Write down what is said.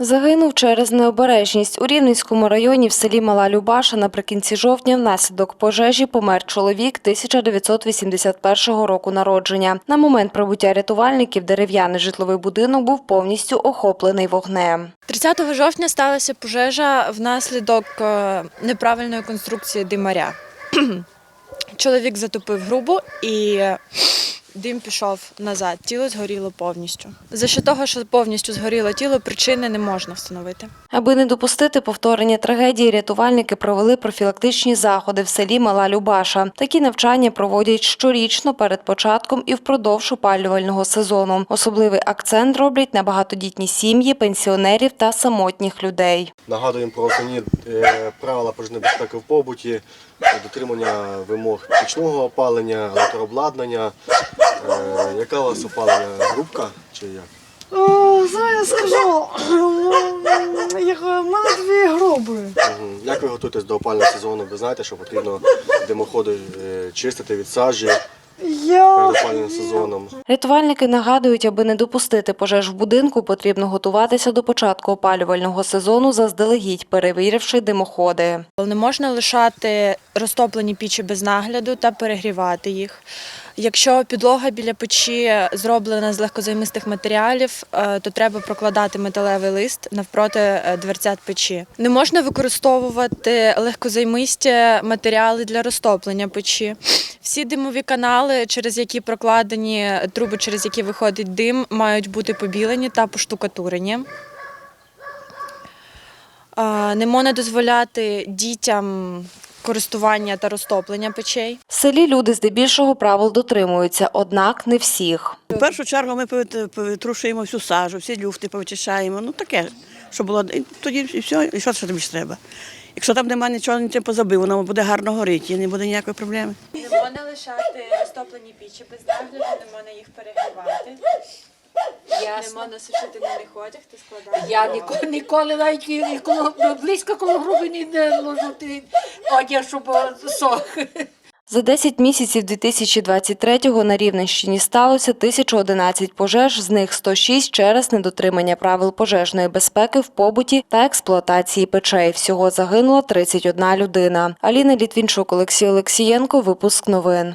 Загинув через необережність. У Рівненському районі в селі Мала Любаша наприкінці жовтня внаслідок пожежі помер чоловік 1981 року народження. На момент прибуття рятувальників дерев'яний житловий будинок був повністю охоплений вогнем. 30 жовтня сталася пожежа внаслідок е, неправильної конструкції димаря. Чоловік затопив грубу і дим пішов назад. Тіло згоріло повністю. За що того, що повністю згоріло тіло, причини не можна встановити. Аби не допустити повторення трагедії, рятувальники провели профілактичні заходи в селі Мала Любаша. Такі навчання проводять щорічно перед початком і впродовж опалювального сезону. Особливий акцент роблять на багатодітні сім'ї, пенсіонерів та самотніх людей. Нагадуємо про основні е, правила пожежної безпеки в побуті, дотримання вимог пічного опалення, електрообладнання. Е, Яка у вас опалення? Грубка чи як? О, Зараз скажу. Як, У мене дві груби. Мгм. Як ви готуєтесь до опального сезону? Ви знаєте, що потрібно димоходи е, чистити від сажі перед опалювальним сезоном. Рятувальники нагадують, аби не допустити пожеж в будинку, потрібно готуватися до початку опалювального сезону, заздалегідь перевіривши димоходи. Не можна лишати розтоплені пічі без нагляду та перегрівати їх. Якщо підлога біля печі зроблена з легкозаймистих матеріалів, е, то треба прокладати металевий лист навпроти е, дверцят печі. Не можна використовувати легкозаймисті матеріали для розтоплення печі. Всі димові канали, через які прокладені труби, через які виходить дим, мають бути побілені та поштукатурені. Е, Не можна дозволяти дітям користування та розтоплення печей. В селі люди здебільшого правил дотримуються, однак не всіх. В першу чергу ми повит- повитрушуємо всю сажу, всі люфти повичищаємо. Ну таке, що було. І тоді і все, і що ще тобі треба. Якщо там немає нічого, нічого позабив, воно буде гарно горіти, і не буде ніякої проблеми. Не можна лишати розтоплені пічі без нагляду, не можна їх перегрівати. Не можна сушити на них одяг та складати. Я ніколи, ніколи навіть і коло, близько коло груби не ложу ти одяг, щоб сох. За 10 місяців 2023-го на Рівненщині сталося 1011 пожеж, з них 106 через недотримання правил пожежної безпеки в побуті та експлуатації печей. Всього загинула 31 людина. Аліна Літвінчук, Олексій Олексієнко. Випуск новин.